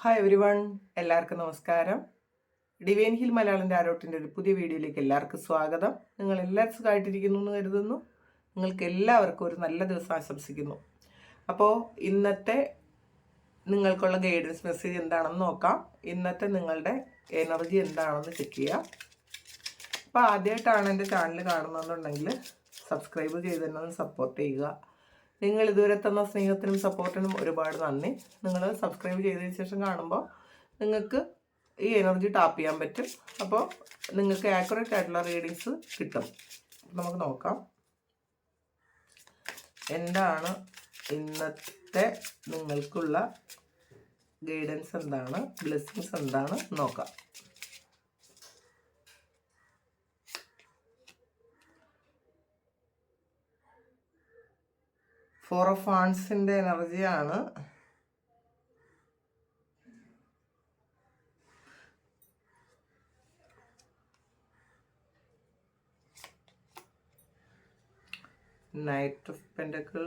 Hi every one എല്ലാവർക്കും നമസ്കാരം. Divine hill Malayalam ആരോട്ടിന്റെ ഒരു പുതിയ വീഡിയോയിലേക്ക് എല്ലാവർക്കും സ്വാഗതം. നിങ്ങൾ എല്ലാവരും സുഖമായിട്ടിരിക്കുന്നു എന്ന് കരുതുന്നു. നിങ്ങൾക്ക് എല്ലാവർക്കും ഒരു നല്ല ദിവസം ആശംസിക്കുന്നു. അപ്പോൾ ഇന്നത്തെ നിങ്ങൾക്കുള്ള ഗൈഡൻസ് മെസ്സേജ് എന്താണെന്ന് നോക്കാം. ഇന്നത്തെ നിങ്ങളുടെ എനർജി എന്താണെന്ന് ചെക്ക് ചെയ്യാം. അപ്പോൾ ആദ്യമായിട്ടാണ് എന്റെ ചാനൽ കാണുന്നതെന്നുണ്ടെങ്കിൽ സബ്സ്ക്രൈബ് ചെയ്ത് തന്നെ ഒന്ന് സപ്പോർട്ട് ചെയ്യുക. നിങ്ങൾ ഇതുവരെ തന്ന സ്നേഹത്തിനും സപ്പോർട്ടിനും ഒരുപാട് നന്ദി. നിങ്ങൾ സബ്സ്ക്രൈബ് ചെയ്തതിന് ശേഷം കാണുമ്പോൾ നിങ്ങൾക്ക് ഈ എനർജി ടാപ്പ് ചെയ്യാൻ പറ്റും. അപ്പോൾ നിങ്ങൾക്ക് ആക്യുറേറ്റ് ആയിട്ടുള്ള റീഡിങ്സ് കിട്ടും. നമുക്ക് നോക്കാം. എന്താണ് ഇന്നത്തെ നിങ്ങൾക്കുള്ള ഗൈഡൻസ് എന്താണ്? ബ്ലെസ്സിങ്സ് എന്താണ്? നോക്കാം. ഫോർ ഓഫ് ആൺസിന്റെ എനർജിയാണ് knight of pentacle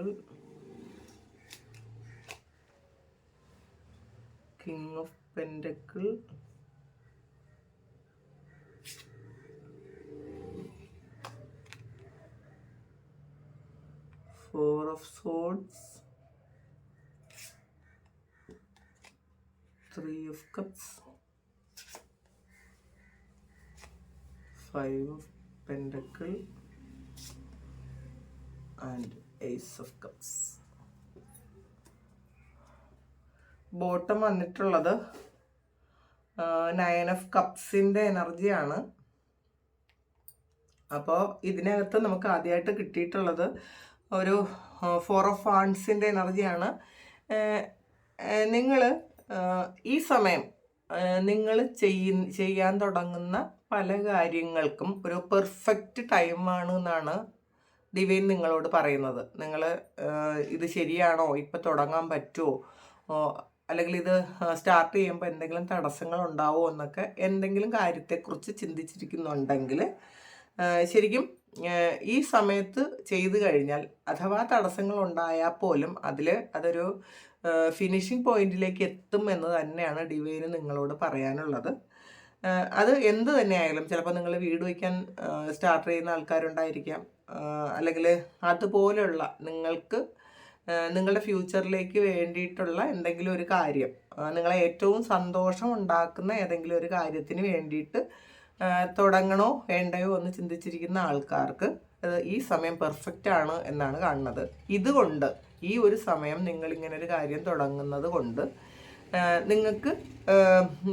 king of pentacle four of swords. Three of cups. Five of pentacle. And ace of cups. Bottom വന്നിട്ടുള്ളത് നയൻ ഓഫ് കപ്സിന്റെ എനർജിയാണ്. അപ്പോൾ ഇതിനകത്ത് നമുക്ക് ആദ്യമായിട്ട് കിട്ടിയിട്ടുള്ളത് ഒരു ഫോർ ഓഫ് ഫാൺസിന്റെ എനർജിയാണ്. നിങ്ങൾ ഈ സമയം നിങ്ങൾ ചെയ്യ ചെയ്യാൻ തുടങ്ങുന്ന പല കാര്യങ്ങൾക്കും ഒരു പെർഫെക്റ്റ് ടൈമാണ് എന്നാണ് ദിവ്യൻ നിങ്ങളോട് പറയുന്നത്. നിങ്ങൾ ഇത് ശരിയാണോ? ഇപ്പം തുടങ്ങാൻ പറ്റുമോ അല്ലെങ്കിൽ ഇത് സ്റ്റാർട്ട് ചെയ്യുമ്പോൾ എന്തെങ്കിലും തടസ്സങ്ങൾ ഉണ്ടാവുമോ എന്നൊക്കെ എന്തെങ്കിലും കാര്യത്തെക്കുറിച്ച് ചിന്തിച്ചിരിക്കുന്നുണ്ടെങ്കിൽ ശരിക്കും ഈ സമയത്ത് ചെയ്തു കഴിഞ്ഞാൽ അഥവാ തടസ്സങ്ങൾ ഉണ്ടായാൽ പോലും അതിൽ അതൊരു ഫിനിഷിംഗ് പോയിന്റിലേക്ക് എത്തും എന്ന് തന്നെയാണ് ഡിവൈന് നിങ്ങളോട് പറയാനുള്ളത്. അത് എന്ത് തന്നെയായാലും ചിലപ്പോൾ നിങ്ങൾ വീട് വയ്ക്കാൻ സ്റ്റാർട്ട് ചെയ്യുന്ന ആൾക്കാരുണ്ടായിരിക്കാം. അല്ലെങ്കിൽ അതുപോലെയുള്ള നിങ്ങൾക്ക് നിങ്ങളുടെ ഫ്യൂച്ചറിലേക്ക് വേണ്ടിയിട്ടുള്ള എന്തെങ്കിലും ഒരു കാര്യം നിങ്ങളെ ഏറ്റവും സന്തോഷം ഉണ്ടാക്കുന്ന ഏതെങ്കിലും ഒരു കാര്യത്തിന് വേണ്ടിയിട്ട് തുടങ്ങണോ വേണ്ടയോ എന്ന് ചിന്തിച്ചിരിക്കുന്ന ആൾക്കാർക്ക് ഈ സമയം പെർഫെക്റ്റ് ആണ് എന്നാണ് കാണുന്നത്. ഇതുകൊണ്ട് ഈ ഒരു സമയം നിങ്ങൾ ഇങ്ങനെ ഒരു കാര്യം തുടങ്ങുന്നത് കൊണ്ട് നിങ്ങൾക്ക്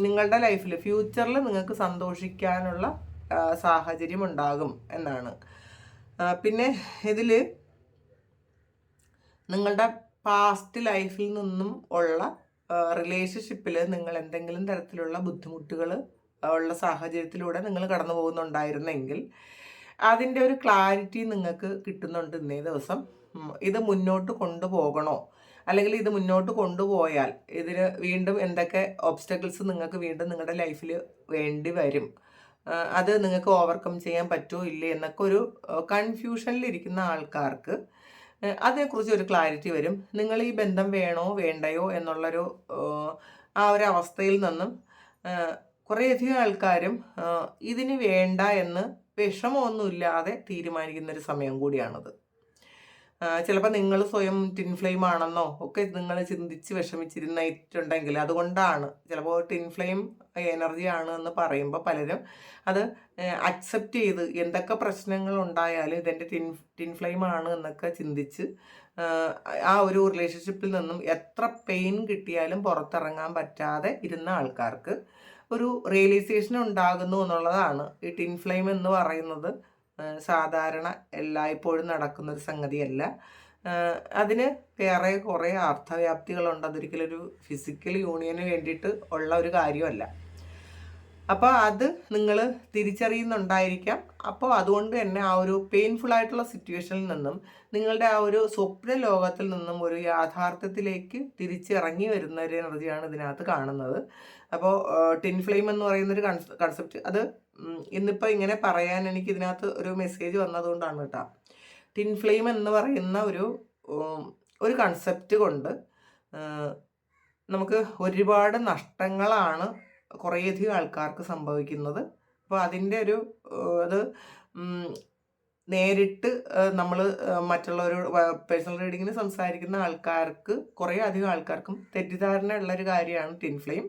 നിങ്ങളുടെ ലൈഫിൽ ഫ്യൂച്ചറിൽ നിങ്ങൾക്ക് സന്തോഷിക്കാനുള്ള സാഹചര്യം ഉണ്ടാകും എന്നാണ്. പിന്നെ ഇതിൽ നിങ്ങളുടെ പാസ്റ്റ് ലൈഫിൽ നിന്നും ഉള്ള റിലേഷൻഷിപ്പിൽ നിങ്ങൾ എന്തെങ്കിലും തരത്തിലുള്ള ബുദ്ധിമുട്ടുകൾ ഉള്ള സാഹചര്യത്തിലൂടെ നിങ്ങൾ കടന്നു പോകുന്നുണ്ടായിരുന്നെങ്കിൽ അതിന്റെ ഒരു ക്ലാരിറ്റി നിങ്ങൾക്ക് കിട്ടുന്നുണ്ട് ഇന്നേ ദിവസം. ഇത് മുന്നോട്ട് കൊണ്ടുപോകണോ? അല്ലെങ്കിൽ ഇത് മുന്നോട്ട് കൊണ്ടുപോയാൽ ഇതിന് വീണ്ടും എന്തൊക്കെ ഒബ്സ്റ്റക്കിൾസ് നിങ്ങൾക്ക് വീണ്ടും നിങ്ങളുടെ ലൈഫിൽ വേണ്ടി വരും? അത് നിങ്ങൾക്ക് ഓവർകം ചെയ്യാൻ പറ്റുമോ ഇല്ലേ എന്നൊക്കെ ഒരു കൺഫ്യൂഷനിലിരിക്കുന്ന ആൾക്കാർക്ക് അതിനെക്കുറിച്ച് ഒരു ക്ലാരിറ്റി വരും. നിങ്ങൾ ഈ ബന്ധം വേണോ വേണ്ടയോ എന്നുള്ളൊരു ആ ഒരു അവസ്ഥയിൽ നിന്നും കുറേയധികം ആൾക്കാരും ഇതിന് വേണ്ട എന്ന് വിഷമമൊന്നുമില്ലാതെ തീരുമാനിക്കുന്ന ഒരു സമയം കൂടിയാണത്. ചിലപ്പോൾ നിങ്ങൾ സ്വയം ടിൻ ഫ്ലെയിം ആണെന്നോ ഒക്കെ നിങ്ങൾ ചിന്തിച്ച് വിഷമിച്ചിരുന്നിട്ടുണ്ടെങ്കിൽ അതുകൊണ്ടാണ്. ചിലപ്പോൾ ടിൻ ഫ്ലെയിം എനർജി ആണ് എന്ന് പറയുമ്പോൾ പലരും അത് അക്സെപ്റ്റ് ചെയ്ത് എന്തൊക്കെ പ്രശ്നങ്ങൾ ഉണ്ടായാലും ഇതെന്റെ ടിൻ ടിൻ ഫ്ലെയിം ആണ് എന്നൊക്കെ ചിന്തിച്ച് ആ ഒരു റിലേഷൻഷിപ്പിൽ നിന്നും എത്ര പെയിൻ കിട്ടിയാലും പുറത്തിറങ്ങാൻ പറ്റാതെ ഇരുന്ന ആൾക്കാർക്ക് ഒരു റിയലൈസേഷൻ ഉണ്ടാകുന്നു എന്നുള്ളതാണ്. ഈ ടിൻ ഫ്ലെയിം എന്ന് പറയുന്നത് സാധാരണ എല്ലായ്പ്പോഴും നടക്കുന്ന ഒരു സംഗതിയല്ല. അതിന് വേറെ കുറേ അർത്ഥവ്യാപ്തികളുണ്ട്. അതൊരിക്കലും ഒരു ഫിസിക്കൽ യൂണിയന് വേണ്ടിയിട്ട് ഉള്ള ഒരു കാര്യമല്ല. അപ്പോൾ അത് നിങ്ങൾ തിരിച്ചറിയുന്നുണ്ടായിരിക്കാം. അപ്പോൾ അതുകൊണ്ട് തന്നെ ആ ഒരു പെയിൻഫുൾ ആയിട്ടുള്ള സിറ്റുവേഷനിൽ നിന്നും നിങ്ങളുടെ ആ ഒരു സ്വപ്ന ലോകത്തിൽ നിന്നും ഒരു യാഥാർത്ഥ്യത്തിലേക്ക് തിരിച്ചിറങ്ങി വരുന്ന ഒരു എനർജിയാണ് ഇതിനകത്ത് കാണുന്നത്. അപ്പോൾ ടിൻ ഫ്ലെയിം എന്ന് പറയുന്ന ഒരു കൺസെപ്റ്റ് അത് ഇന്നിപ്പോൾ ഇങ്ങനെ പറയാൻ എനിക്ക് ഇതിനകത്ത് ഒരു മെസ്സേജ് വന്നതുകൊണ്ടാണ് കേട്ടോ. ടിൻ ഫ്ലെയിം എന്ന് പറയുന്ന ഒരു ഒരു കൺസെപ്റ്റ് കൊണ്ട് നമുക്ക് ഒരുപാട് നഷ്ടങ്ങളാണ് കുറേയധികം ആൾക്കാർക്ക് സംഭവിക്കുന്നത്. അപ്പോൾ അതിന്റെ ഒരു അത് നേരിട്ട് നമ്മൾ മറ്റുള്ളവരോട് പേഴ്സണൽ റീഡിങ്ങിന് സംസാരിക്കുന്ന ആൾക്കാർക്ക് കുറേ അധികം ആൾക്കാർക്കും തെറ്റിദ്ധാരണ ഉള്ളൊരു കാര്യമാണ് ടിൻ ഫ്ലെയിം.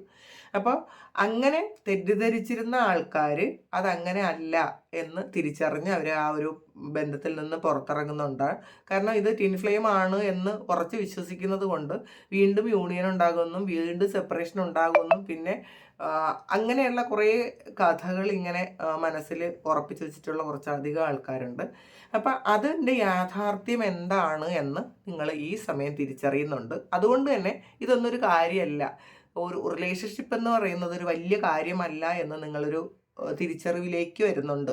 അപ്പോൾ അങ്ങനെ തെറ്റിദ്ധരിച്ചിരുന്ന ആൾക്കാർ അതങ്ങനെ അല്ല എന്ന് തിരിച്ചറിഞ്ഞ് അവർ ആ ഒരു ബന്ധത്തിൽ നിന്ന് പുറത്തിറങ്ങുന്നുണ്ട്. കാരണം ഇത് ടിൻ ഫ്ലെയിം ആണ് എന്ന് ഉറച്ച് വിശ്വസിക്കുന്നത് കൊണ്ട് വീണ്ടും യൂണിയൻ ഉണ്ടാകുമെന്നും വീണ്ടും സെപ്പറേഷൻ ഉണ്ടാകുമെന്നും പിന്നെ അങ്ങനെയുള്ള കുറേ കഥകൾ ഇങ്ങനെ മനസ്സിൽ ഉറപ്പിച്ചു വെച്ചിട്ടുള്ള കുറച്ചധികം ആൾക്കാരുണ്ട്. അപ്പം അതിന്റെ യാഥാർത്ഥ്യം എന്താണ് എന്ന് നിങ്ങൾ ഈ സമയം തിരിച്ചറിയുന്നുണ്ട്. അതുകൊണ്ട് തന്നെ ഇതൊന്നൊരു കാര്യമല്ല. ഒരു റിലേഷൻഷിപ്പ് എന്ന് പറയുന്നത് ഒരു വലിയ കാര്യമല്ല എന്ന് നിങ്ങളൊരു തിരിച്ചറിവിലേക്ക് വരുന്നുണ്ട്.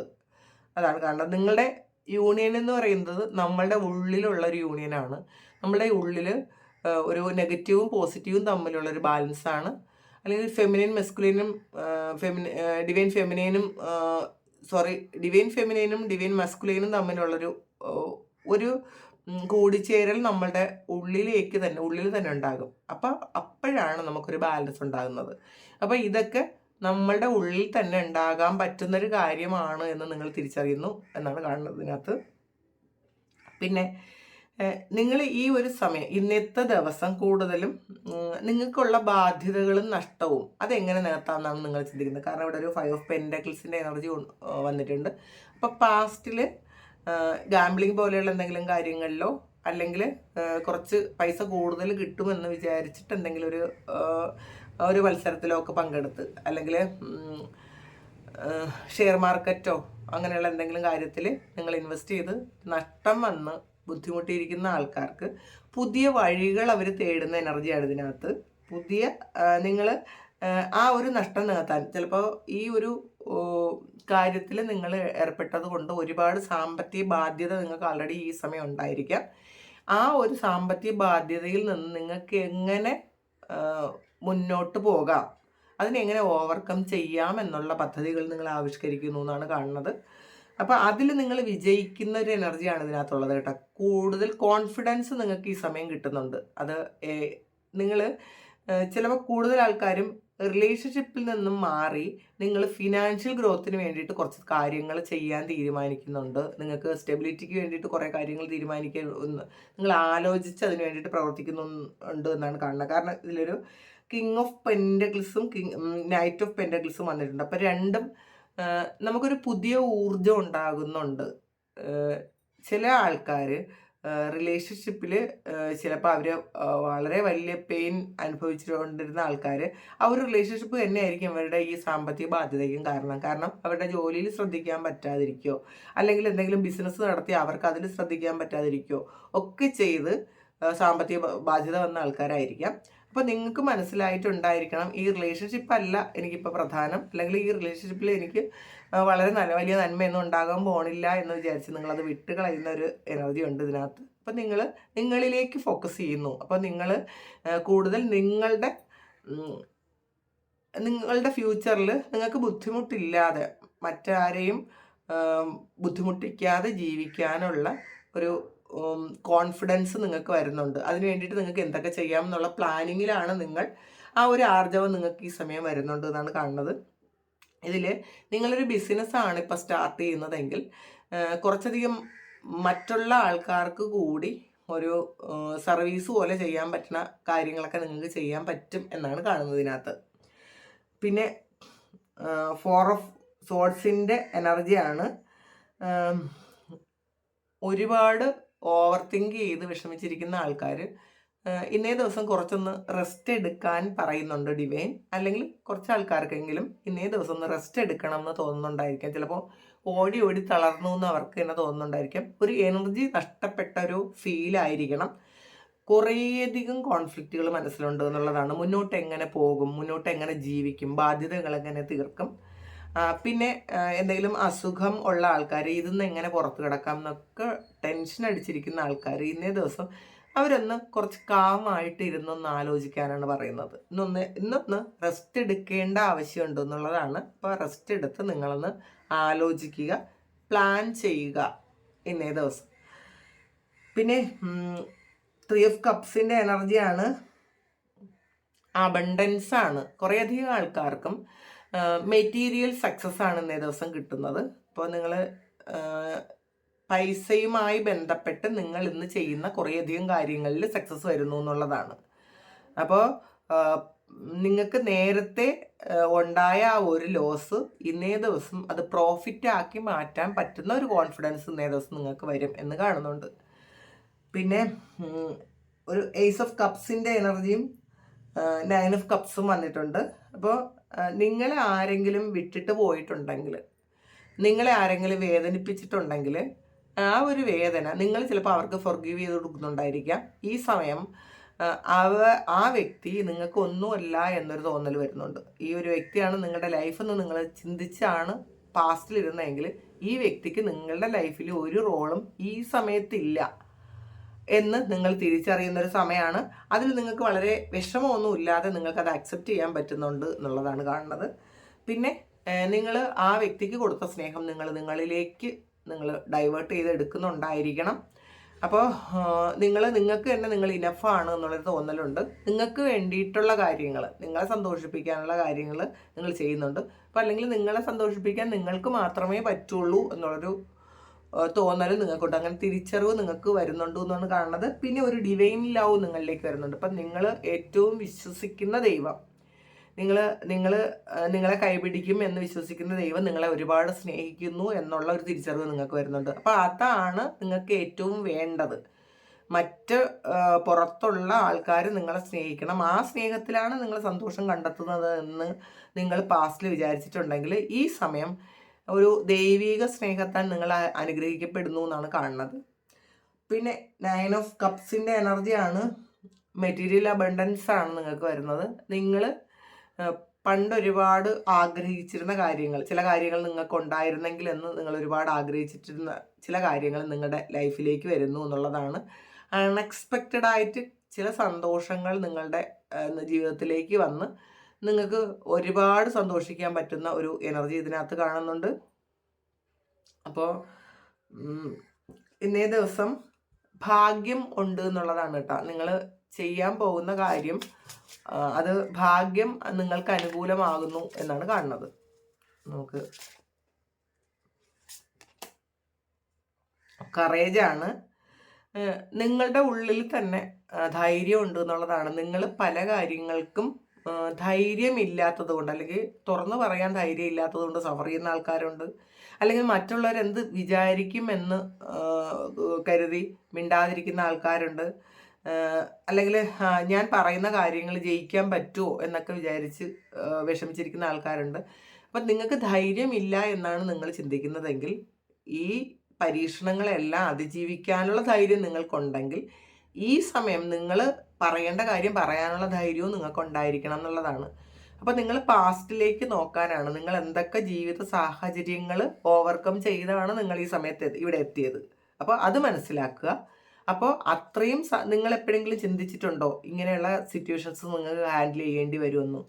അതാണ് കാരണം. നിങ്ങളുടെ യൂണിയൻ എന്ന് പറയുന്നത് നമ്മളുടെ ഉള്ളിലുള്ള ഒരു യൂണിയനാണ് നമ്മളുടെ ഉള്ളിൽ ഒരു നെഗറ്റീവും പോസിറ്റീവും തമ്മിലുള്ള ഒരു ബാലൻസ് ആണ്. അല്ലെങ്കിൽ ഫെമിനൈൻ മെസ്കുലിനും ഫെമിന ഡിവൈൻ ഫെമിനൈനും സോറി ഡിവൈൻ ഫെമിനൈനും ഡിവൈൻ മസ്കുലൈനും തമ്മിലുള്ളൊരു ഒരു കൂടിച്ചേരൽ നമ്മളുടെ ഉള്ളിലേക്ക് തന്നെ ഉള്ളിൽ തന്നെ ഉണ്ടാകും. അപ്പം അപ്പോഴാണ് നമുക്കൊരു ബാലൻസ് ഉണ്ടാകുന്നത്. അപ്പോൾ ഇതൊക്കെ നമ്മളുടെ ഉള്ളിൽ തന്നെ ഉണ്ടാകാൻ പറ്റുന്നൊരു കാര്യമാണ് എന്ന് നിങ്ങൾ തിരിച്ചറിയുന്നു എന്നാണ് കാണുന്നത് ഇതിനകത്ത് പിന്നെ നിങ്ങൾ ഈ ഒരു സമയം ഇന്നത്തെ ദിവസം കൂടുതലും നിങ്ങൾക്കുള്ള ബാധ്യതകളും നഷ്ടവും അതെങ്ങനെ നികത്താമെന്നാണ് നിങ്ങൾ ചിന്തിക്കുന്നത്? കാരണം ഇവിടെ ഒരു ഫൈവ് ഓഫ് പെൻഡക്കിൾസിന്റെ എനർജി വന്നിട്ടുണ്ട്. അപ്പോൾ പാസ്റ്റിൽ ഗാംബ്ലിംഗ് പോലെയുള്ള എന്തെങ്കിലും കാര്യങ്ങളിലോ അല്ലെങ്കിൽ കുറച്ച് പൈസ കൂടുതൽ കിട്ടുമെന്ന് വിചാരിച്ചിട്ട് എന്തെങ്കിലും ഒരു ഒരു മത്സരത്തിലോ ഒക്കെ പങ്കെടുത്ത് അല്ലെങ്കിൽ ഷെയർ മാർക്കറ്റോ അങ്ങനെയുള്ള എന്തെങ്കിലും കാര്യത്തിൽ നിങ്ങൾ ഇൻവെസ്റ്റ് ചെയ്ത് നഷ്ടം വന്ന് ബുദ്ധിമുട്ടിയിരിക്കുന്ന ആൾക്കാർക്ക് പുതിയ വഴികൾ അവർ തേടുന്ന എനർജിയാണ് ഇതിനകത്ത്. പുതിയ നിങ്ങൾ ആ ഒരു നഷ്ടം നികത്താൻ. ചിലപ്പോൾ ഈ ഒരു കാര്യത്തിൽ നിങ്ങൾ ഏർപ്പെട്ടത് കൊണ്ട് ഒരുപാട് സാമ്പത്തിക ബാധ്യത നിങ്ങൾക്ക് ആൾറെഡി ഈ സമയം ഉണ്ടായിരിക്കാം. ആ ഒരു സാമ്പത്തിക ബാധ്യതയിൽ നിന്ന് നിങ്ങൾക്ക് എങ്ങനെ മുന്നോട്ട് പോകാം? അതിനെങ്ങനെ ഓവർകം ചെയ്യാം എന്നുള്ള പദ്ധതികൾ നിങ്ങൾ ആവിഷ്കരിക്കുന്നു എന്നാണ് കാണുന്നത്. അപ്പോൾ അതിൽ നിങ്ങൾ വിജയിക്കുന്ന ഒരു എനർജിയാണ് ഇതിനകത്തുള്ളത് കേട്ടോ. കൂടുതൽ കോൺഫിഡൻസ് നിങ്ങൾക്ക് ഈ സമയം കിട്ടുന്നുണ്ട്. അത് നിങ്ങൾ ചിലപ്പോൾ കൂടുതൽ ആൾക്കാരും റിലേഷൻഷിപ്പിൽ നിന്നും മാറി നിങ്ങൾ ഫിനാൻഷ്യൽ ഗ്രോത്തിന് വേണ്ടിയിട്ട് കുറച്ച് കാര്യങ്ങൾ ചെയ്യാൻ തീരുമാനിക്കുന്നുണ്ട്. നിങ്ങൾക്ക് സ്റ്റെബിലിറ്റിക്ക് വേണ്ടിയിട്ട് കുറേ കാര്യങ്ങൾ തീരുമാനിക്കാൻ നിങ്ങൾ ആലോചിച്ച് അതിന് വേണ്ടിയിട്ട് പ്രവർത്തിക്കുന്നുണ്ട് എന്നാണ് കാണുന്നത്. കാരണം ഇതിലൊരു കിങ് ഓഫ് പെൻഡഗ്ലിസും കിങ് നൈറ്റ് ഓഫ് പെൻഡഗ്ലിസും വന്നിട്ടുണ്ട്. അപ്പോൾ രണ്ടും നമുക്കൊരു പുതിയ ഊർജം ഉണ്ടാകുന്നുണ്ട്. ചില ആൾക്കാർ റിലേഷൻഷിപ്പിൽ ചിലപ്പോൾ അവർ വളരെ വലിയ പെയിൻ അനുഭവിച്ചുകൊണ്ടിരുന്ന ആൾക്കാർ ആ ഒരു റിലേഷൻഷിപ്പ് തന്നെയായിരിക്കും അവരുടെ ഈ സാമ്പത്തിക ബാധ്യതയ്ക്കും കാരണം. കാരണം അവരുടെ ജോലിയിൽ ശ്രദ്ധിക്കാൻ പറ്റാതിരിക്കോ അല്ലെങ്കിൽ എന്തെങ്കിലും ബിസിനസ് നടത്തി അവർക്ക് അതിൽ ശ്രദ്ധിക്കാൻ പറ്റാതിരിക്കോ ഒക്കെ ചെയ്ത് സാമ്പത്തിക ബാധ്യത വന്ന ആൾക്കാരായിരിക്കാം. അപ്പോൾ നിങ്ങൾക്ക് മനസ്സിലായിട്ടുണ്ടായിരിക്കണം ഈ റിലേഷൻഷിപ്പ് അല്ല എനിക്കിപ്പോൾ പ്രധാനം അല്ലെങ്കിൽ ഈ റിലേഷൻഷിപ്പിൽ എനിക്ക് വളരെ നല്ല വലിയ നന്മയൊന്നും ഉണ്ടാകാൻ പോണില്ല എന്ന് വിചാരിച്ച് നിങ്ങളത് വിട്ട് കളയുന്ന ഒരു എനർജി ഉണ്ട് ഇതിനകത്ത്. അപ്പം നിങ്ങൾ നിങ്ങളിലേക്ക് ഫോക്കസ് ചെയ്യുന്നു. അപ്പോൾ നിങ്ങൾ കൂടുതൽ നിങ്ങളുടെ നിങ്ങളുടെ ഫ്യൂച്ചറിൽ നിങ്ങൾക്ക് ബുദ്ധിമുട്ടില്ലാതെ മറ്റാരെയും ബുദ്ധിമുട്ടിക്കാതെ ജീവിക്കാനുള്ള ഒരു കോൺഫിഡൻസ് നിങ്ങൾക്ക് വരുന്നുണ്ട്. അതിന് വേണ്ടിയിട്ട് നിങ്ങൾക്ക് എന്തൊക്കെ ചെയ്യാം എന്നുള്ള പ്ലാനിങ്ങിലാണ് നിങ്ങൾ ആ ഒരു ആർജവം നിങ്ങൾക്ക് ഈ സമയം വരുന്നുണ്ട് എന്നാണ് കാണുന്നത്. ഇതിൽ നിങ്ങളൊരു ബിസിനസ്സാണ് ഇപ്പോൾ സ്റ്റാർട്ട് ചെയ്യുന്നതെങ്കിൽ കുറച്ചധികം മറ്റുള്ള ആൾക്കാർക്ക് കൂടി ഒരു സർവീസ് പോലെ ചെയ്യാൻ പറ്റുന്ന കാര്യങ്ങളൊക്കെ നിങ്ങൾക്ക് ചെയ്യാൻ പറ്റും എന്നാണ് കാണുന്നതിനകത്ത് പിന്നെ ഫോർ ഓഫ് സോഡ്സിന്റെ എനർജിയാണ് ഒരുപാട് ഓവർ തിങ്ക് ചെയ്ത് വിഷമിച്ചിരിക്കുന്ന ആൾക്കാർ ഇന്നേ ദിവസം കുറച്ചൊന്ന് റെസ്റ്റ് എടുക്കാൻ പറയുന്നുണ്ട് ഡിവൈൻ. അല്ലെങ്കിൽ കുറച്ച് ആൾക്കാർക്കെങ്കിലും ഇന്നേ ദിവസം ഒന്ന് റെസ്റ്റ് എടുക്കണം എന്ന് തോന്നുന്നുണ്ടായിരിക്കാം. ചിലപ്പോൾ ഓടി ഓടി തളർന്നു എന്ന് അവർക്ക് തന്നെ തോന്നുന്നുണ്ടായിരിക്കാം. ഒരു എനർജി നഷ്ടപ്പെട്ട ഒരു ഫീലായിരിക്കണം കുറേയധികം കോൺഫ്ലിക്റ്റുകൾ മനസ്സിലുണ്ട് എന്നുള്ളതാണ്. മുന്നോട്ട് എങ്ങനെ പോകും? മുന്നോട്ട് എങ്ങനെ ജീവിക്കും? ബാധ്യതകൾ എങ്ങനെ തീർക്കും? പിന്നെ എന്തെങ്കിലും അസുഖം ഉള്ള ആൾക്കാർ ഇതിൽ നിന്ന് എങ്ങനെ പുറത്തു കിടക്കാം എന്നൊക്കെ ടെൻഷൻ അടിച്ചിരിക്കുന്ന ആൾക്കാർ ഇന്നേ ദിവസം അവരൊന്ന് കുറച്ച് കാമായിട്ട് ഇരുന്നൊന്ന് ആലോചിക്കാനാണ് പറയുന്നത്. ഇന്നൊന്ന് ഇന്നൊന്ന് റെസ്റ്റ് എടുക്കേണ്ട ആവശ്യമുണ്ട് എന്നുള്ളതാണ്. അപ്പോൾ റെസ്റ്റ് എടുത്ത് നിങ്ങളൊന്ന് ആലോചിക്കുക പ്ലാൻ ചെയ്യുക ഇന്നേ ദിവസം. പിന്നെ ത്രീ ഓഫ് കപ്സിന്റെ എനർജിയാണ് അബണ്ടൻസ് ആണ്. കുറേയധികം ആൾക്കാർക്കും മെറ്റീരിയൽ സക്സസ് ആണ് ഇന്നേ ദിവസം കിട്ടുന്നത്. അപ്പോൾ നിങ്ങൾ പൈസയുമായി ബന്ധപ്പെട്ട് നിങ്ങൾ ഇന്ന് ചെയ്യുന്ന കുറേയധികം കാര്യങ്ങളിൽ സക്സസ് വരുന്നു എന്നുള്ളതാണ്. അപ്പോൾ നിങ്ങൾക്ക് നേരത്തെ ഉണ്ടായ ആ ഒരു ലോസ് ഇന്നേ ദിവസം അത് പ്രോഫിറ്റ് ആക്കി മാറ്റാൻ പറ്റുന്ന ഒരു കോൺഫിഡൻസ് ഇന്നേ ദിവസം നിങ്ങൾക്ക് വരും എന്ന് കാണുന്നുണ്ട്. പിന്നെ ഒരു എയ്സ് ഓഫ് കപ്സിന്റെ എനർജിയും നയൻ ഓഫ് കപ്സും വന്നിട്ടുണ്ട്. അപ്പോൾ നിങ്ങളെ ആരെങ്കിലും വിട്ടിട്ട് പോയിട്ടുണ്ടെങ്കിൽ നിങ്ങളെ ആരെങ്കിലും വേദനിപ്പിച്ചിട്ടുണ്ടെങ്കിൽ ആ ഒരു വേദന നിങ്ങൾ ചിലപ്പോൾ അവർക്ക് ഫൊർഗീവ് ചെയ്ത് കൊടുക്കുന്നുണ്ടായിരിക്കാം. ഈ സമയം അവ ആ വ്യക്തി നിങ്ങൾക്ക് ഒന്നുമല്ല എന്നൊരു തോന്നൽ വരുന്നുണ്ട്. ഈ ഒരു വ്യക്തിയാണ് നിങ്ങളുടെ ലൈഫ് എന്ന് നിങ്ങൾ ചിന്തിച്ചാണ് പാസ്റ്റിൽ ഇരുന്നതെങ്കിൽ ഈ വ്യക്തിക്ക് നിങ്ങളുടെ ലൈഫിൽ ഒരു റോളും ഈ സമയത്തില്ല എന്ന് നിങ്ങൾ തിരിച്ചറിയുന്ന ഒരു സമയമാണ് അതിൽ നിങ്ങൾക്ക് വളരെ വിഷമമൊന്നും ഇല്ലാതെ നിങ്ങൾക്ക് അത് അക്സെപ്റ്റ് ചെയ്യാൻ പറ്റുന്നുണ്ട് എന്നുള്ളതാണ് കാണുന്നത്. പിന്നെ നിങ്ങൾ ആ വ്യക്തിക്ക് കൊടുത്ത സ്നേഹം നിങ്ങൾ നിങ്ങളിലേക്ക് നിങ്ങൾ ഡൈവേർട്ട് ചെയ്ത് എടുക്കുന്നുണ്ടായിരിക്കണം അപ്പോൾ നിങ്ങൾ നിങ്ങൾക്ക് തന്നെ നിങ്ങൾ ഇനഫാണ് എന്നുള്ളൊരു തോന്നലുണ്ട്. നിങ്ങൾക്ക് വേണ്ടിയിട്ടുള്ള കാര്യങ്ങൾ നിങ്ങളെ സന്തോഷിപ്പിക്കാനുള്ള കാര്യങ്ങൾ നിങ്ങൾ ചെയ്യുന്നുണ്ട്. അപ്പോൾ അല്ലെങ്കിൽ നിങ്ങളെ സന്തോഷിപ്പിക്കാൻ നിങ്ങൾക്ക് മാത്രമേ പറ്റുള്ളൂ എന്നുള്ളൊരു തോന്നൽ നിങ്ങൾക്കുണ്ട്. അങ്ങനെ തിരിച്ചറിവ് നിങ്ങൾക്ക് വരുന്നുണ്ട് എന്നാണ് കാണുന്നത്. പിന്നെ ഒരു ഡിവൈൻ ലവ് നിങ്ങളിലേക്ക് വരുന്നുണ്ട്. അപ്പം നിങ്ങൾ ഏറ്റവും വിശ്വസിക്കുന്ന ദൈവം. നിങ്ങൾ നിങ്ങൾ നിങ്ങളെ കൈപിടിക്കും എന്ന് വിശ്വസിക്കുന്ന ദൈവം നിങ്ങളെ ഒരുപാട് സ്നേഹിക്കുന്നു എന്നുള്ള ഒരു തിരിച്ചറിവ് നിങ്ങൾക്ക് വരുന്നുണ്ട്. അപ്പോൾ അതാണ് നിങ്ങൾക്ക് ഏറ്റവും വേണ്ടത്. മറ്റ് പുറത്തുള്ള ആൾക്കാർ നിങ്ങളെ സ്നേഹിക്കണം. ആ സ്നേഹത്തിലാണ് നിങ്ങൾ സന്തോഷം കണ്ടെത്തുന്നത് എന്ന് നിങ്ങൾ പാസ്റ്റിൽ വിചാരിച്ചിട്ടുണ്ടെങ്കിൽ ഈ സമയം ഒരു ദൈവിക സ്നേഹത്താൽ നിങ്ങൾ അനുഗ്രഹിക്കപ്പെടുന്നു എന്നാണ് കാണുന്നത്. പിന്നെ നയൻ ഓഫ് കപ്സിന്റെ എനർജിയാണ് മെറ്റീരിയൽ അബണ്ടൻസ് ആണ് നിങ്ങൾക്ക് വരുന്നത്. നിങ്ങൾ പണ്ട് ഒരുപാട് ആഗ്രഹിച്ചിരുന്ന കാര്യങ്ങൾ ചില കാര്യങ്ങൾ നിങ്ങൾക്ക് ഉണ്ടായിരുന്നെങ്കിൽ എന്ന് നിങ്ങൾ ഒരുപാട് ആഗ്രഹിച്ചിട്ടിരുന്ന ചില കാര്യങ്ങൾ നിങ്ങളുടെ ലൈഫിലേക്ക് വരുന്നു എന്നുള്ളതാണ്. അൺഎക്സ്പെക്റ്റഡ് ആയിട്ട് ചില സന്തോഷങ്ങൾ നിങ്ങളുടെ ജീവിതത്തിലേക്ക് വന്ന് നിങ്ങൾക്ക് ഒരുപാട് സന്തോഷിക്കാൻ പറ്റുന്ന ഒരു എനർജി ഇതിനകത്ത് കാണുന്നുണ്ട്. അപ്പോൾ ഇന്നേ ദിവസം ഭാഗ്യം ഉണ്ട് എന്നുള്ളതാണ് കേട്ടോ. നിങ്ങൾ ചെയ്യാൻ പോകുന്ന കാര്യം അത് ഭാഗ്യം നിങ്ങൾക്ക് അനുകൂലമാകുന്നു എന്നാണ് കാണുന്നത്. നമുക്ക് കറേജ് ആണ്. നിങ്ങളുടെ ഉള്ളിൽ തന്നെ ധൈര്യം ഉണ്ട് എന്നുള്ളതാണ്. നിങ്ങൾ പല കാര്യങ്ങൾക്കും ധൈര്യം ധൈര്യമില്ലാത്തത് കൊണ്ട് അല്ലെങ്കിൽ തുറന്നു പറയാൻ ധൈര്യം ഇല്ലാത്തത് കൊണ്ട് സഫർ ചെയ്യുന്ന ആൾക്കാരുണ്ട്. അല്ലെങ്കിൽ മറ്റുള്ളവരെന്ത് വിചാരിക്കും എന്ന് കരുതി മിണ്ടാതിരിക്കുന്ന ആൾക്കാരുണ്ട്. അല്ലെങ്കിൽ ഞാൻ പറയുന്ന കാര്യങ്ങൾ ജയിക്കാൻ പറ്റുമോ എന്നൊക്കെ വിചാരിച്ച് വിഷമിച്ചിരിക്കുന്ന ആൾക്കാരുണ്ട്. അപ്പം നിങ്ങൾക്ക് ധൈര്യമില്ല എന്നാണ് നിങ്ങൾ ചിന്തിക്കുന്നതെങ്കിൽ ഈ പരീക്ഷണങ്ങളെല്ലാം അതിജീവിക്കാനുള്ള ധൈര്യം നിങ്ങൾക്കുണ്ടെങ്കിൽ ഈ സമയം നിങ്ങൾ പറയേണ്ട കാര്യം പറയാനുള്ള ധൈര്യവും നിങ്ങൾക്ക് ഉണ്ടായിരിക്കണം എന്നുള്ളതാണ്. അപ്പോൾ നിങ്ങൾ പാസ്റ്റിലേക്ക് നോക്കാനാണ് നിങ്ങൾ എന്തൊക്കെ ജീവിത സാഹചര്യങ്ങൾ ഓവർകം ചെയ്താണ് നിങ്ങൾ ഈ സമയത്ത് ഇവിടെ എത്തിയത്. അപ്പോൾ അത് മനസ്സിലാക്കുക. അപ്പോൾ അത്രയും നിങ്ങൾ എപ്പോഴെങ്കിലും ചിന്തിച്ചിട്ടുണ്ടോ? ഇങ്ങനെയുള്ള സിറ്റുവേഷൻസ് നിങ്ങൾക്ക് ഹാൻഡിൽ ചെയ്യേണ്ടി വരുമെന്ന്.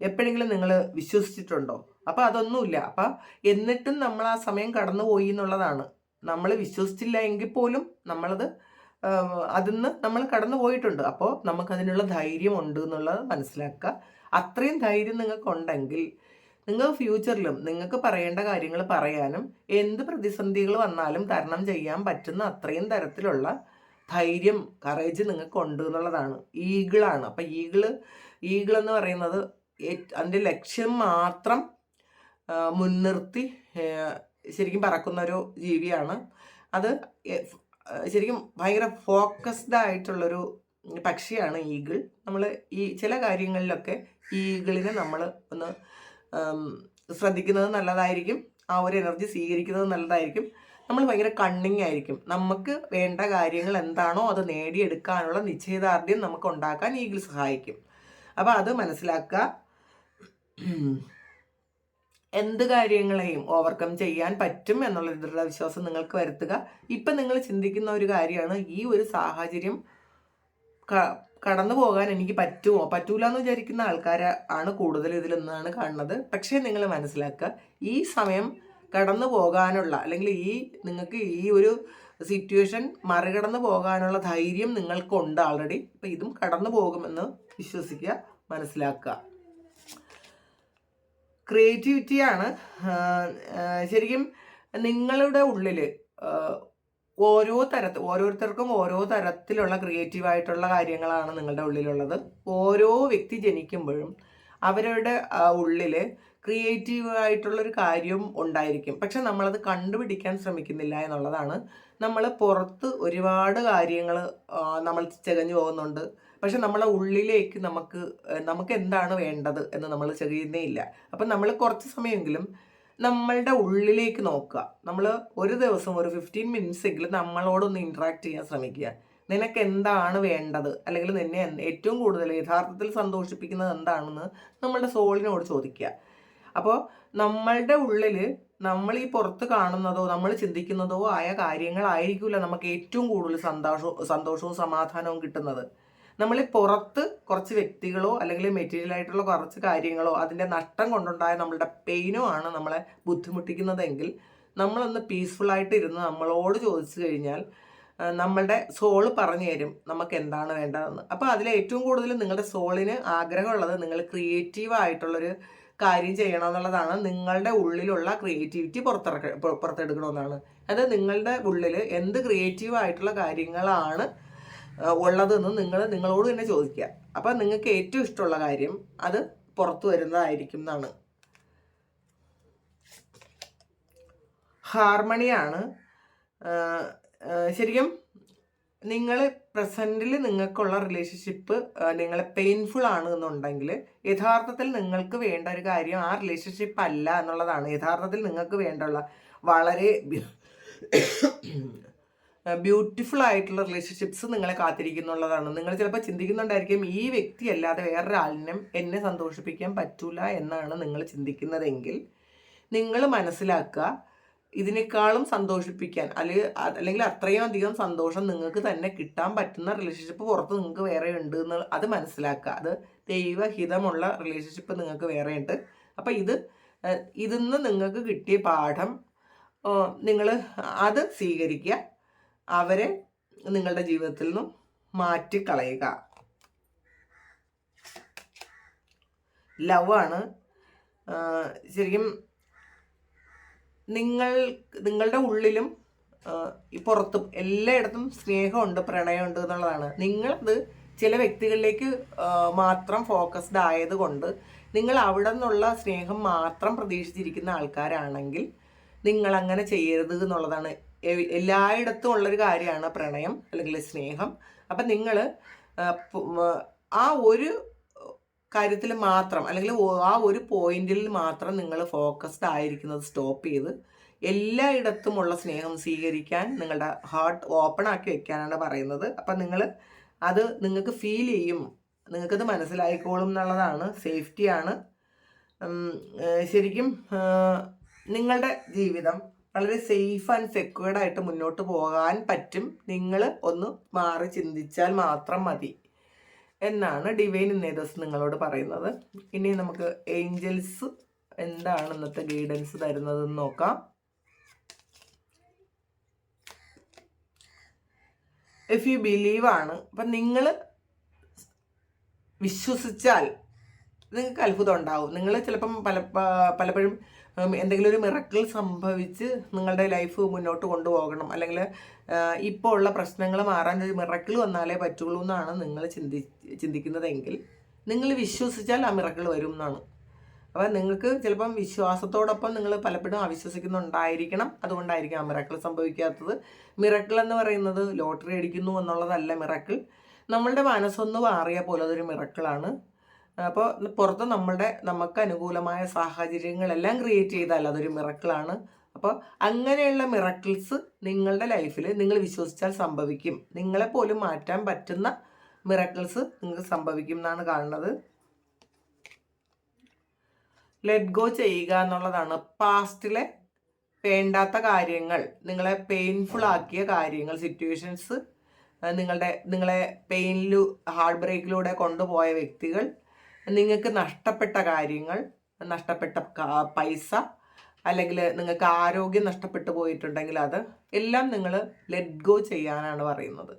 എപ്പോഴെങ്കിലും നിങ്ങൾ വിശ്വസിച്ചിട്ടുണ്ടോ? അപ്പോൾ അതൊന്നുമില്ല. അപ്പം എന്നിട്ടും നമ്മൾ ആ സമയം കടന്നുപോയി എന്നുള്ളതാണ്. നമ്മൾ വിശ്വസിച്ചില്ല എങ്കിൽ പോലും നമ്മളത് അതിന്ന് നമ്മൾ കടന്നു പോയിട്ടുണ്ട് അപ്പോൾ നമുക്കതിനുള്ള ധൈര്യം ഉണ്ട് എന്നുള്ളത് മനസ്സിലാക്കുക. അത്രയും ധൈര്യം നിങ്ങൾക്കുണ്ടെങ്കിൽ നിങ്ങൾ ഫ്യൂച്ചറിലും നിങ്ങൾക്ക് പറയേണ്ട കാര്യങ്ങൾ പറയാനും എന്ത് പ്രതിസന്ധികൾ വന്നാലും തരണം ചെയ്യാൻ പറ്റുന്ന അത്രയും തരത്തിലുള്ള ധൈര്യം കറേജ് നിങ്ങൾക്ക് ഉണ്ട് എന്നുള്ളതാണ്. ഈഗിളാണ്. അപ്പം ഈഗിൾ ഈഗിൾ എന്ന് പറയുന്നത് അതിന്റെ ലക്ഷ്യം മാത്രം മുൻനിർത്തി ശരിക്കും പറക്കുന്ന ഒരു ജീവിയാണ്. അത് ശരിക്കും ഭയങ്കര ഫോക്കസ്ഡ് ആയിട്ടുള്ളൊരു പക്ഷിയാണ് ഈഗിൾ. നമ്മൾ ഈ ചില കാര്യങ്ങളിലൊക്കെ ഈഗിളിനെ നമ്മൾ ഒന്ന് ശ്രദ്ധിക്കുന്നത് നല്ലതായിരിക്കും. ആ ഒരു എനർജി സ്വീകരിക്കുന്നത് നല്ലതായിരിക്കും. നമ്മൾ ഭയങ്കര കണ്ണിങ് ആയിരിക്കും. നമുക്ക് വേണ്ട കാര്യങ്ങൾ എന്താണോ അത് നേടിയെടുക്കാനുള്ള നിശ്ചയദാർഢ്യം നമുക്ക് ഉണ്ടാക്കാൻ ഈഗിൾ സഹായിക്കും. അപ്പോൾ അത് മനസ്സിലാക്കുക. എന്ത് കാര്യങ്ങളെയും ഓവർകം ചെയ്യാൻ പറ്റും എന്നുള്ള ദൃഢ വിശ്വാസം നിങ്ങൾക്ക് വരുത്തുക. ഇപ്പം നിങ്ങൾ ചിന്തിക്കുന്ന ഒരു കാര്യമാണ് ഈ ഒരു സാഹചര്യം കടന്നു പോകാൻ എനിക്ക് പറ്റുമോ? പറ്റൂല എന്ന് വിചാരിക്കുന്ന ആൾക്കാരാണ് കൂടുതൽ ഇതിലെന്നാണ് കാണുന്നത്. പക്ഷേ നിങ്ങൾ മനസ്സിലാക്കുക ഈ സമയം കടന്നു പോകാനുള്ള അല്ലെങ്കിൽ ഈ നിങ്ങൾക്ക് ഈ ഒരു സിറ്റുവേഷൻ മറികടന്നു പോകാനുള്ള ധൈര്യം നിങ്ങൾക്കുണ്ട് ആൾറെഡി അപ്പം ഇതും കടന്നു പോകുമെന്ന് വിശ്വസിക്കുക മനസ്സിലാക്കുക. ക്രിയേറ്റിവിറ്റിയാണ് ശരിക്കും നിങ്ങളുടെ ഉള്ളിൽ ഓരോ തരത്തിൽ ഓരോരുത്തർക്കും ഓരോ തരത്തിലുള്ള ക്രിയേറ്റീവായിട്ടുള്ള കാര്യങ്ങളാണ് നിങ്ങളുടെ ഉള്ളിലുള്ളത്. ഓരോ വ്യക്തി ജനിക്കുമ്പോഴും അവരുടെ ഉള്ളിൽ ക്രിയേറ്റീവ് ആയിട്ടുള്ളൊരു കാര്യം ഉണ്ടായിരിക്കും. പക്ഷെ നമ്മളത് കണ്ടുപിടിക്കാൻ ശ്രമിക്കുന്നില്ല എന്നുള്ളതാണ്. നമ്മൾ പുറത്ത് ഒരുപാട് കാര്യങ്ങൾ നമ്മൾ ചകഞ്ഞു പോകുന്നുണ്ട്. പക്ഷെ നമ്മളെ ഉള്ളിലേക്ക് നമുക്ക് നമുക്ക് എന്താണ് വേണ്ടത് എന്ന് നമ്മൾ ചെയ്യുന്നേ ഇല്ല. അപ്പം നമ്മൾ കുറച്ച് സമയമെങ്കിലും നമ്മളുടെ ഉള്ളിലേക്ക് നോക്കുക. നമ്മൾ ഒരു ദിവസം ഒരു ഫിഫ്റ്റീൻ മിനിറ്റ്സ് എങ്കിലും നമ്മളോടൊന്ന് ഇൻട്രാക്ട് ചെയ്യാൻ ശ്രമിക്കുക. നിനക്ക് എന്താണ് വേണ്ടത്? അല്ലെങ്കിൽ നിന്നെ ഏറ്റവും കൂടുതൽ യഥാർത്ഥത്തിൽ സന്തോഷിപ്പിക്കുന്നത് എന്താണെന്ന് നമ്മളുടെ സോളിനോട് ചോദിക്കുക. അപ്പോൾ നമ്മളുടെ ഉള്ളിൽ നമ്മൾ ഈ പുറത്ത് കാണുന്നതോ നമ്മൾ ചിന്തിക്കുന്നതോ ആയ കാര്യങ്ങളായിരിക്കില്ല നമുക്ക് ഏറ്റവും കൂടുതൽ സന്തോഷവും സന്തോഷവും സമാധാനവും കിട്ടുന്നത്. നമ്മൾ പുറത്ത് കുറച്ച് വ്യക്തികളോ അല്ലെങ്കിൽ മെറ്റീരിയൽ ആയിട്ടുള്ള കുറച്ച് കാര്യങ്ങളോ അതിന്റെ നഷ്ടം കൊണ്ടുണ്ടായ നമ്മളുടെ പെയിനോ ആണ് നമ്മളെ ബുദ്ധിമുട്ടിക്കുന്നതെങ്കിൽ നമ്മളൊന്ന് പീസ്ഫുള്ളായിട്ട് ഇരുന്ന് നമ്മളോട് ചോദിച്ചു കഴിഞ്ഞാൽ നമ്മളുടെ സോൾ പറഞ്ഞു തരും നമുക്ക് എന്താണ് വേണ്ടതെന്ന്. അപ്പോൾ അതിൽ ഏറ്റവും കൂടുതൽ നിങ്ങളുടെ സോളിന് ആഗ്രഹമുള്ളത് നിങ്ങൾ ക്രിയേറ്റീവായിട്ടുള്ളൊരു കാര്യം ചെയ്യണം എന്നുള്ളതാണ് നിങ്ങളുടെ ഉള്ളിലുള്ള ക്രിയേറ്റിവിറ്റി പുറത്തിറക്ക പുറത്തെടുക്കണമെന്നാണ്. അതായത് നിങ്ങളുടെ ഉള്ളിൽ എന്ത് ക്രിയേറ്റീവായിട്ടുള്ള കാര്യങ്ങളാണ് ഉള്ളതെന്ന് നിങ്ങൾ നിങ്ങളോട് തന്നെ ചോദിക്കുക. അപ്പം നിങ്ങൾക്ക് ഏറ്റവും ഇഷ്ടമുള്ള കാര്യം അത് പുറത്തു വരുന്നതായിരിക്കും എന്നാണ്. ഹാർമണിയാണ് ശരിക്കും നിങ്ങൾ പ്രസന്റിൽ നിങ്ങൾക്കുള്ള റിലേഷൻഷിപ്പ് നിങ്ങളെ പെയിൻഫുൾ ആണ് എന്നുണ്ടെങ്കിൽ യഥാർത്ഥത്തിൽ നിങ്ങൾക്ക് വേണ്ട ഒരു കാര്യം ആ റിലേഷൻഷിപ്പ് അല്ല എന്നുള്ളതാണ്. യഥാർത്ഥത്തിൽ നിങ്ങൾക്ക് വേണ്ടുള്ള വളരെ ബ്യൂട്ടിഫുൾ ആയിട്ടുള്ള റിലേഷൻഷിപ്സ് നിങ്ങളെ കാത്തിരിക്കുന്നുള്ളതാണ്. നിങ്ങൾ ചിലപ്പോൾ ചിന്തിക്കുന്നുണ്ടായിരിക്കും ഈ വ്യക്തി അല്ലാതെ വേറൊരാളിനും എന്നെ സന്തോഷിപ്പിക്കാൻ പറ്റൂല എന്നാണ് നിങ്ങൾ ചിന്തിക്കുന്നതെങ്കിൽ നിങ്ങൾ മനസ്സിലാക്കുക ഇതിനേക്കാളും സന്തോഷിപ്പിക്കാൻ. അല്ലെങ്കിൽ അല്ലെങ്കിൽ അത്രയും അധികം സന്തോഷം നിങ്ങൾക്ക് തന്നെ കിട്ടാൻ പറ്റുന്ന റിലേഷൻഷിപ്പ് പുറത്ത് നിങ്ങൾക്ക് വേറെ ഉണ്ട് എന്ന് അത് മനസ്സിലാക്കുക. അത് ദൈവഹിതമുള്ള റിലേഷൻഷിപ്പ് നിങ്ങൾക്ക് വേറെ ഉണ്ട്. അപ്പം ഇത് ഇതിന്ന് നിങ്ങൾക്ക് കിട്ടിയ പാഠം നിങ്ങൾ അത് സ്വീകരിക്കുക. അവരെ നിങ്ങളുടെ ജീവിതത്തിൽ നിന്നും മാറ്റിക്കളയുക. ലവ് ആണ്. ശരിക്കും നിങ്ങൾ നിങ്ങളുടെ ഉള്ളിലും ഈ പുറത്തും എല്ലായിടത്തും സ്നേഹമുണ്ട് പ്രണയമുണ്ട് എന്നുള്ളതാണ്. നിങ്ങളത് ചില വ്യക്തികളിലേക്ക് മാത്രം ഫോക്കസ്ഡ് ആയതുകൊണ്ട് നിങ്ങൾ അവിടെ നിന്നുള്ള സ്നേഹം മാത്രം പ്രതീക്ഷിച്ചിരിക്കുന്ന ആൾക്കാരാണെങ്കിൽ നിങ്ങൾ അങ്ങനെ ചെയ്യരുത് എന്നുള്ളതാണ്. എല്ലായിടത്തും ഉള്ളൊരു കാര്യമാണ് പ്രണയം അല്ലെങ്കിൽ സ്നേഹം. അപ്പം നിങ്ങൾ ആ ഒരു കാര്യത്തിൽ മാത്രം അല്ലെങ്കിൽ ആ ഒരു പോയിന്റിൽ മാത്രം നിങ്ങൾ ഫോക്കസ്ഡ് ആയിരിക്കുന്നത് സ്റ്റോപ്പ് ചെയ്ത് എല്ലായിടത്തുമുള്ള സ്നേഹം സ്വീകരിക്കാൻ നിങ്ങളുടെ ഹാർട്ട് ഓപ്പൺ ആക്കി വെക്കാനാണ് പറയുന്നത്. അപ്പം നിങ്ങൾ അത് നിങ്ങൾക്ക് ഫീൽ ചെയ്യും. നിങ്ങൾക്കത് മനസ്സിലായിക്കോളും എന്നുള്ളതാണ്. സേഫ്റ്റിയാണ് ശരിക്കും നിങ്ങളുടെ ജീവിതം വളരെ സേഫ് ആൻഡ് സെക്യൂർഡ് ആയിട്ട് മുന്നോട്ട് പോകാൻ പറ്റും. നിങ്ങൾ ഒന്ന് മാറി ചിന്തിച്ചാൽ മാത്രം മതി. എന്നാണ് ഡിവൈൻ ഇന്നേതസ് നിങ്ങളോട് പറയുന്നത്. ഇനി നമുക്ക് ഏഞ്ചൽസ് എന്താണ് ഇന്നത്തെ ഗൈഡൻസ് തരുന്നതെന്ന് നോക്കാം. ഇഫ് യു ബിലീവ് ആണ്. അപ്പം നിങ്ങൾ വിശ്വസിച്ചാൽ നിങ്ങൾക്ക് അത്ഭുതം ഉണ്ടാവും. നിങ്ങൾ ചിലപ്പം പല പലപ്പോഴും എന്തെങ്കിലും ഒരു മിറക്കിൾ സംഭവിച്ച് നിങ്ങളുടെ ലൈഫ് മുന്നോട്ട് കൊണ്ടുപോകണം. അല്ലെങ്കിൽ ഇപ്പോൾ ഉള്ള പ്രശ്നങ്ങൾ മാറാൻ ഒരു മിറക്കിൾ വന്നാലേ പറ്റുള്ളൂ എന്നാണ് നിങ്ങൾ ചിന്തി ചിന്തിക്കുന്നതെങ്കിൽ നിങ്ങൾ വിശ്വസിച്ചാൽ ആ മിറക്കിൾ വരും എന്നാണ്. അപ്പോൾ നിങ്ങൾക്ക് ചിലപ്പം വിശ്വാസത്തോടൊപ്പം നിങ്ങൾ പലപ്പോഴും അവിശ്വസിക്കുന്നുണ്ടായിരിക്കണം. അതുകൊണ്ടായിരിക്കും ആ മിറക്കിൾ സംഭവിക്കാത്തത്. മിറക്കിൾ എന്ന് പറയുന്നത് ലോട്ടറി അടിക്കുന്നു എന്നുള്ളതല്ല മിറക്കിൾ നമ്മളുടെ മനസ്സൊന്ന് മാറിയ പോലെ അതൊരു മിറക്കിളാണ് അപ്പോൾ പുറത്ത് നമ്മളുടെ നമുക്ക് അനുകൂലമായ സാഹചര്യങ്ങളെല്ലാം ക്രിയേറ്റ് ചെയ്താൽ അതൊരു മിറക്കിളാണ് അപ്പോൾ അങ്ങനെയുള്ള മിറക്കിൾസ് നിങ്ങളുടെ ലൈഫിൽ നിങ്ങൾ വിശ്വസിച്ചാൽ സംഭവിക്കും. നിങ്ങളെപ്പോലും മാറ്റാൻ പറ്റുന്ന മിറക്കിൾസ് നിങ്ങൾക്ക് സംഭവിക്കും എന്നാണ് കാണുന്നത്. ലെറ്റ് ഗോ ചെയ്യുക എന്നുള്ളതാണ്. പാസ്റ്റിലെ വേണ്ടാത്ത കാര്യങ്ങൾ നിങ്ങളെ പെയിൻഫുൾ ആക്കിയ കാര്യങ്ങൾ സിറ്റുവേഷൻസ് നിങ്ങളുടെ നിങ്ങളെ പെയിനിലു ഹാർട്ട് ബ്രേക്കിലൂടെ കൊണ്ടുപോയ വ്യക്തികൾ നിങ്ങൾക്ക് നഷ്ടപ്പെട്ട കാര്യങ്ങൾ നഷ്ടപ്പെട്ട പൈസ അല്ലെങ്കിൽ നിങ്ങൾക്ക് ആരോഗ്യം നഷ്ടപ്പെട്ടു പോയിട്ടുണ്ടെങ്കിൽ അത് എല്ലാം നിങ്ങൾ ലെറ്റ് ഗോ ചെയ്യാനാണ് പറയുന്നത്.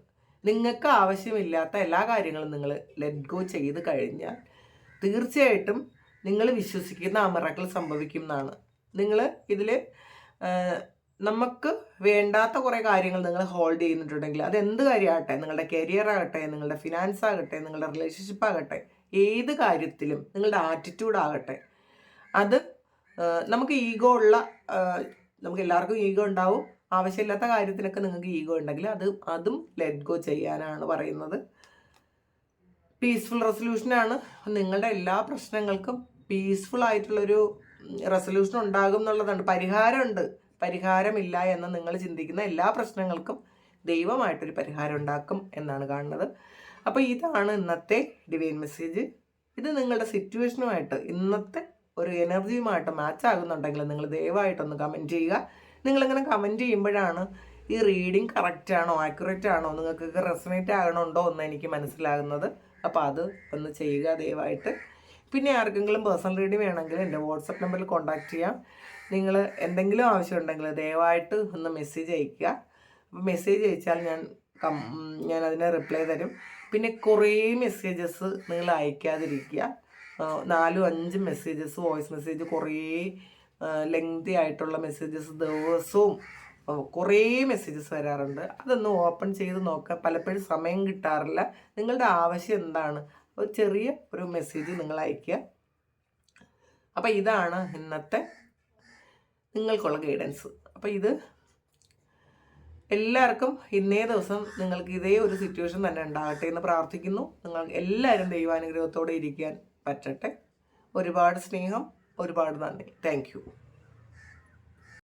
നിങ്ങൾക്ക് ആവശ്യമില്ലാത്ത എല്ലാ കാര്യങ്ങളും നിങ്ങൾ ലെറ്റ് ഗോ ചെയ്ത് കഴിഞ്ഞാൽ തീർച്ചയായിട്ടും നിങ്ങൾ വിശ്വസിക്കുന്ന ആ സംഭവിക്കും എന്നാണ്. നിങ്ങൾ ഇതിൽ നമുക്ക് വേണ്ടാത്ത കുറേ കാര്യങ്ങൾ നിങ്ങൾ ഹോൾഡ് ചെയ്യുന്നിട്ടുണ്ടെങ്കിൽ അത് എന്ത് കാര്യമാകട്ടെ? നിങ്ങളുടെ കരിയർ ആകട്ടെ നിങ്ങളുടെ ഫിനാൻസ് ആകട്ടെ നിങ്ങളുടെ റിലേഷൻഷിപ്പ് ആകട്ടെ ഏത് കാര്യത്തിലും നിങ്ങളുടെ ആറ്റിറ്റ്യൂഡ് ആകട്ടെ. അത് നമുക്ക് ഈഗോ ഉള്ള നമുക്ക് എല്ലാവർക്കും ഈഗോ ഉണ്ടാവും. ആവശ്യമില്ലാത്ത കാര്യത്തിനൊക്കെ നിങ്ങൾക്ക് ഈഗോ ഉണ്ടെങ്കിൽ അത് അതും ലെറ്റ് ഗോ ചെയ്യാനാണ് പറയുന്നത്. പീസ്ഫുൾ റെസൊല്യൂഷനാണ് നിങ്ങളുടെ എല്ലാ പ്രശ്നങ്ങൾക്കും പീസ്ഫുൾ ആയിട്ടുള്ളൊരു റെസൊല്യൂഷൻ ഉണ്ടാകും എന്നുള്ളതാണ് പരിഹാരമുണ്ട്. പരിഹാരമില്ല എന്ന് നിങ്ങൾ ചിന്തിക്കുന്ന എല്ലാ പ്രശ്നങ്ങൾക്കും ദൈവമായിട്ടൊരു പരിഹാരം ഉണ്ടാക്കും എന്നാണ് കാണുന്നത്. അപ്പോൾ ഇതാണ് ഇന്നത്തെ ഡിവൈൻ മെസ്സേജ് ഇത് നിങ്ങളുടെ സിറ്റുവേഷനുമായിട്ട് ഇന്നത്തെ ഒരു എനർജിയുമായിട്ട് മാച്ച് ആകുന്നുണ്ടെങ്കിൽ നിങ്ങൾ ദയവായിട്ടൊന്ന് കമന്റ് ചെയ്യുക. നിങ്ങളിങ്ങനെ കമന്റ് ചെയ്യുമ്പോഴാണ് ഈ റീഡിങ് കറക്റ്റ് ആണോ ആക്യുറേറ്റ് ആണോ നിങ്ങൾക്ക് റെസനേറ്റ് ആകണുണ്ടോ എന്ന് എനിക്ക് മനസ്സിലാകുന്നത്. അപ്പോൾ അത് ഒന്ന് ചെയ്യുക ദയവായിട്ട്. പിന്നെ ആർക്കെങ്കിലും പേഴ്സണൽ റീഡിങ് വേണമെങ്കിൽ എന്റെ വാട്സപ്പ് നമ്പറിൽ കോൺടാക്റ്റ് ചെയ്യാം. നിങ്ങൾ എന്തെങ്കിലും ആവശ്യമുണ്ടെങ്കിൽ ദയവായിട്ട് ഒന്ന് മെസ്സേജ് അയയ്ക്കുക. അപ്പോൾ മെസ്സേജ് അയച്ചാൽ ഞാൻ ഞാൻ അതിന് റിപ്ലൈ തരും. പിന്നെ കുറേ മെസ്സേജസ് നിങ്ങൾ അയക്കാതിരിക്കുക. നാലും അഞ്ചും മെസ്സേജസ് വോയിസ് മെസ്സേജ് കുറേ ലെങ്തി ആയിട്ടുള്ള മെസ്സേജസ് ദിവസവും കുറേ മെസ്സേജസ് വരാറുണ്ട്. അതൊന്ന് ഓപ്പൺ ചെയ്ത് നോക്കുക. പലപ്പോഴും സമയം കിട്ടാറില്ല. നിങ്ങളുടെ ആവശ്യം എന്താണ്? ഒരു ചെറിയ ഒരു മെസ്സേജ് നിങ്ങൾ അയക്കുക. അപ്പോൾ ഇതാണ് ഇന്നത്തെ നിങ്ങൾക്കുള്ള ഗൈഡൻസ് അപ്പോൾ ഇത് എല്ലാവർക്കും ഇന്നേ ദിവസം നിങ്ങൾക്ക് ഇതേ ഒരു സിറ്റുവേഷൻ തന്നെ ഉണ്ടാകട്ടെ എന്ന് പ്രാർത്ഥിക്കുന്നു. നിങ്ങൾ എല്ലാവരും ദൈവാനുഗ്രഹത്തോടെ ഇരിക്കാൻ പറ്റട്ടെ. ഒരുപാട് സ്നേഹം ഒരുപാട് നന്ദി. താങ്ക്